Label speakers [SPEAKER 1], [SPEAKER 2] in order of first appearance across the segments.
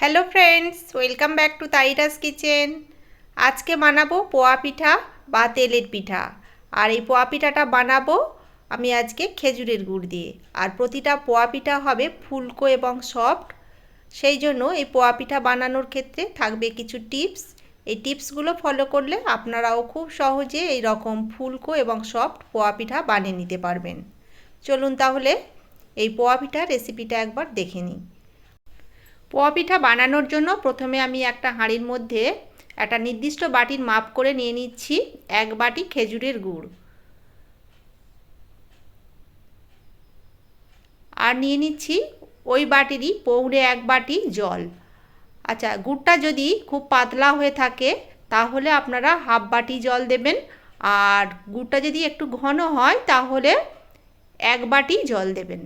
[SPEAKER 1] Hello friends welcome back to তাইরাস kitchen আজকে বানাবো পোয়া পিঠা বা তেলের পিঠা। আর এই পোয়া পিঠাটা বানাবো আমি আজকে খেজুরের গুড় দিয়ে। আর প্রতিটা পোয়া পিঠা হবে ফুলকো এবং সফট। সেই জন্য এই পোয়া পিঠা বানানোর ক্ষেত্রে থাকবে কিছু টিপস। এই টিপসগুলো ফলো করলে আপনারাও খুব সহজে এই রকম ফুলকো এবং সফট পোয়া পিঠা বানিয়ে নিতে পারবেন। চলুন তাহলে এই পোয়া পিঠা রেসিপিটা একবার দেখে নিই। পোয়া পিঠা বানানোর জন্য প্রথমে আমি একটা হাঁড়ির মধ্যে একটা নির্দিষ্ট বাটির মাপ করে নিয়ে নিচ্ছি এক বাটি খেজুরের গুড়। আর নিয়ে নিচ্ছি ওই বাটিরই পৌড়ে এক বাটি জল। আচ্ছা গুড়টা যদি খুব পাতলা হয়ে থাকে তাহলে আপনারা হাফ বাটি জল দেবেন। আর গুড়টা যদি একটু ঘন হয় তাহলে এক বাটি জল দেবেন।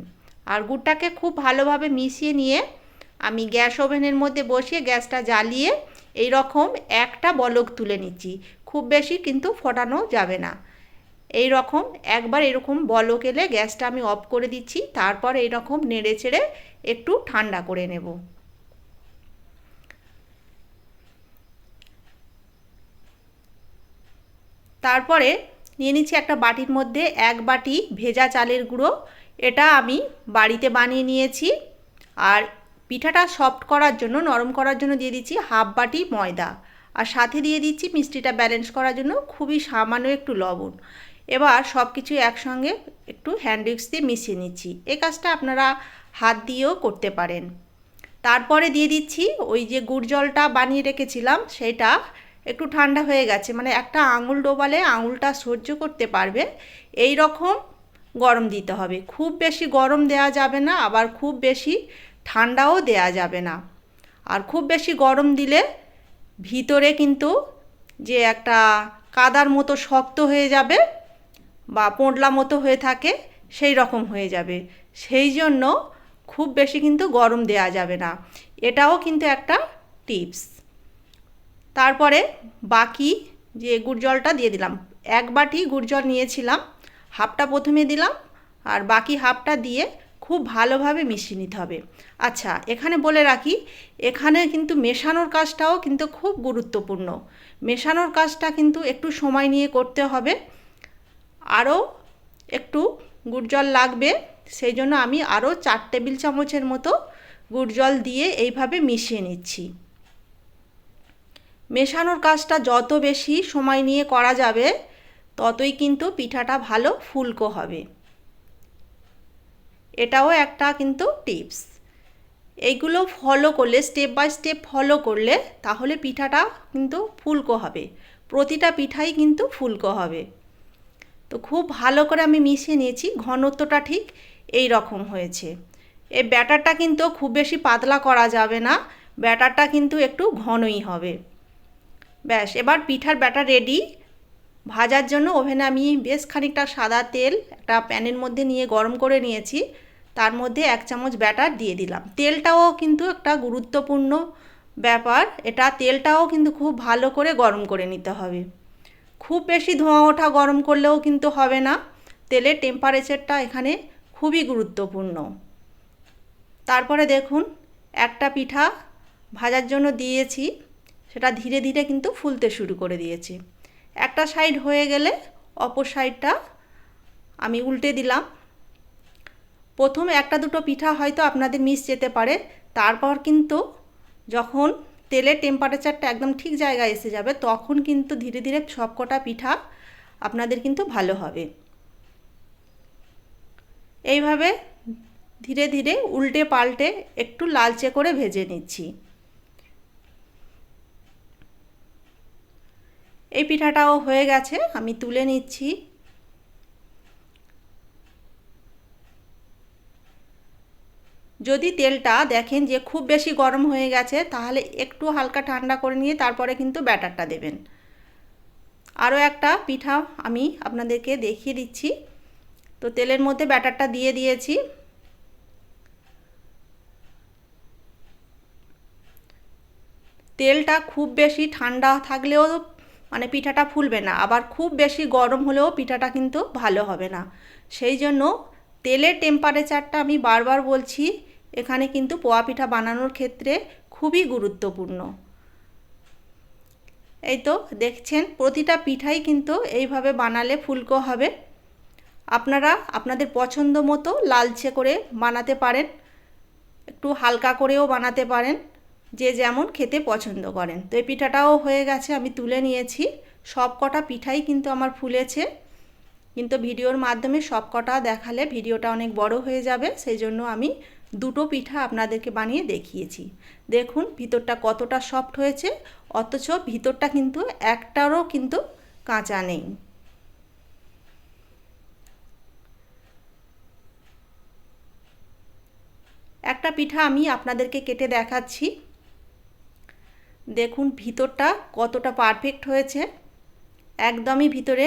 [SPEAKER 1] আর গুড়টাকে খুব ভালোভাবে মিশিয়ে নিয়ে আমি গ্যাস ওভেনের মধ্যে বসিয়ে গ্যাসটা জ্বালিয়ে এই রকম একটা বলক তুলে নিচ্ছি। খুব বেশি কিন্তু ফোটানো যাবে না। এই রকম একবার এরকম বলক এলে গ্যাসটা আমি অফ করে দিচ্ছি, তারপর এই রকম নেড়ে ছেড়ে একটু ঠান্ডা করে নেব। তারপরে নিয়ে নিচ্ছি একটা বাটির মধ্যে এক বাটি ভেজা চালের গুঁড়ো। এটা আমি বাড়িতে বানিয়ে নিয়েছি। আর পিঠাটা সফট করার জন্য, নরম করার জন্য দিয়ে দিচ্ছি হাফ বাটি ময়দা। আর সাথে দিয়ে দিচ্ছি মিষ্টিটা ব্যালেন্স করার জন্য খুবই সামান্য একটু লবণ। এবার সব কিছু একসঙ্গে একটু হ্যান্ড দিয়ে মিশিয়ে নিচ্ছি। এ কাজটা আপনারা হাত দিয়েও করতে পারেন। তারপরে দিয়ে দিচ্ছি ওই যে গুড় জলটা বানিয়ে রেখেছিলাম, সেটা একটু ঠান্ডা হয়ে গেছে। মানে একটা আঙুল ডোবালে আঙুলটা সহ্য করতে পারবে এই রকম গরম দিতে হবে। খুব বেশি গরম দেওয়া যাবে না, আবার খুব বেশি ঠান্ডাও দেয়া যাবে না। আর খুব বেশি গরম দিলে ভিতরে কিন্তু যে একটা কাদার মতো শক্ত হয়ে যাবে বা পোঁটলা মতো হয়ে থাকে, সেই রকম হয়ে যাবে। সেই জন্য খুব বেশি কিন্তু গরম দেয়া যাবে না। এটাও কিন্তু একটা টিপস। তারপরে বাকি যে গুড় জলটা দিয়ে দিলাম, এক বাটি গুড় জল নিয়েছিলাম, হাফটা প্রথমে দিলাম, আর বাকি হাফটা দিয়ে খুব ভালোভাবে মিশিয়ে নিতে হবে। আচ্ছা এখানে বলে রাখি, এখানে কিন্তু মেশানোর কাজটাও কিন্তু খুব গুরুত্বপূর্ণ। মেশানোর কাজটা কিন্তু একটু সময় নিয়ে করতে হবে। আরও একটু গুড় জল লাগবে, সেই জন্য আমি আরও চার টেবিল চামচের মতো গুড় জল দিয়ে এইভাবে মিশিয়ে নিচ্ছি। মেশানোর কাজটা যত বেশি সময় নিয়ে করা যাবে, ততই কিন্তু পিঠাটা ভালো ফুলকো হবে। এটাও একটা কিন্তু টিপস। এইগুলো ফলো করলে স্টেপ বাই স্টেপ ফলো করলে তাহলে পিঠাটা কিন্তু ফুলকো হবে। প্রতিটা পিঠাই কিন্তু ফুলকো হবে। তো খুব ভালো করে আমি মিশিয়ে নিয়েছি, ঘনত্বটা ঠিক এই রকম হয়েছে। এই ব্যাটারটা কিন্তু খুব বেশি পাতলা করা যাবে না, ব্যাটারটা কিন্তু একটু ঘনই হবে। ব্যাস, এবার পিঠার ব্যাটার রেডি ভাজার জন্য ওভেনে আমি বেশ খানিকটা সাদা তেল একটা প্যানের মধ্যে নিয়ে গরম করে নিয়েছি। তার মধ্যে এক চামচ ব্যাটার দিয়ে দিলাম। তেলটাও কিন্তু একটা গুরুত্বপূর্ণ ব্যাপার। এটা তেলটাও কিন্তু খুব ভালো করে গরম করে নিতে হবে। খুব বেশি ধোঁয়া ওঠা গরম করলেও কিন্তু হবে না। তেলের টেম্পারেচারটা এখানে খুবই গুরুত্বপূর্ণ। তারপরে দেখুন, একটা পিঠা ভাজার জন্য দিয়েছি। সেটা ধীরে ধীরে কিন্তু ফুলতে শুরু করে দিয়েছে। একটা সাইড হয়ে গেলে অপর সাইডটা আমি উল্টে দিলাম। প্রথম একটা দুটো পিঠা হয়তো আপনাদের মিস যেতে পারে, তারপর কিন্তু যখন তেলের টেম্পারেচারটা একদম ঠিক জায়গায় এসে যাবে, তখন কিন্তু ধীরে ধীরে সবকটা পিঠা আপনাদের কিন্তু ভালো হবে। এইভাবে ধীরে ধীরে উল্টে পাল্টে একটু লালচে করে ভেজে নিচ্ছি। এই পিঠাটাও হয়ে গেছে, আমি তুলে নিচ্ছি। যদি তেলটা দেখেন যে খুব বেশি গরম হয়ে গেছে, তাহলে একটু হালকা ঠান্ডা করে নিয়ে তারপরে কিন্তু ব্যাটারটা দেবেন। আরও একটা পিঠা আমি আপনাদেরকে দেখিয়ে দিচ্ছি। তো তেলের মধ্যে ব্যাটারটা দিয়ে দিয়েছি। তেলটা খুব বেশি ঠান্ডা থাকলেও মানে পিঠাটা ফুলবে না। আবার খুব বেশি গরম হলেও পিঠাটা কিন্তু ভালো হবে না। সেই জন্য তেলের টেম্পারেচারটা আমি বারবার বলছি, এখানে কিন্তু পোয়া পিঠা বানানোর ক্ষেত্রে খুবই গুরুত্বপূর্ণ। এই তো দেখছেন, প্রতিটা পিঠাই কিন্তু এইভাবে বানালে ফুলকো হবে। আপনারা আপনাদের পছন্দ মতো লালচে করে বানাতে পারেন, একটু হালকা করেও বানাতে পারেন। যে যেমন খেতে পছন্দ করেন। তো এই পিঠাটাও হয়ে গেছে, আমি তুলে নিয়েছি। সব কটা পিঠাই কিন্তু আমার ফুলেছে। কিন্তু ভিডিওর মাধ্যমে সব কটা দেখালে ভিডিওটা অনেক বড় হয়ে যাবে, সেই জন্য আমি দুটো পিঠা আপনাদেরকে বানিয়ে দেখিয়েছি। দেখুন ভিতরটা কতটা সফট হয়েছে, অথচ ভিতরটা কিন্তু একটারও কিন্তু কাঁচা নেই। একটা পিঠা আমি আপনাদেরকে কেটে দেখাচ্ছি। দেখুন ভিতরটা কতটা পারফেক্ট হয়েছে। একদমই ভিতরে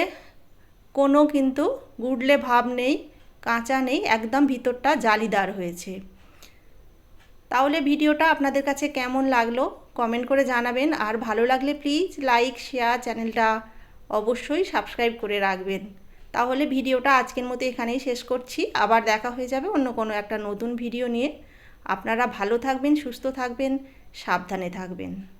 [SPEAKER 1] কোনো কিন্তু গুডলে ভাব নেই, কাঁচা নেই, একদম ভিতরটা জালিদার হয়েছে। তাহলে ভিডিওটা আপনাদের কাছে কেমন লাগল কমেন্ট করে জানাবেন, আর ভালো লাগলে প্লিজ লাইক শেয়ার চ্যানেলটা অবশ্যই সাবস্ক্রাইব করে রাখবেন। তাহলে ভিডিওটা আজকের মতো এখানেই শেষ করছি, আবার দেখা হয়ে যাবে অন্য কোনো একটা নতুন ভিডিও নিয়ে। আপনারা ভালো থাকবেন, সুস্থ থাকবেন, সাবধানে থাকবেন।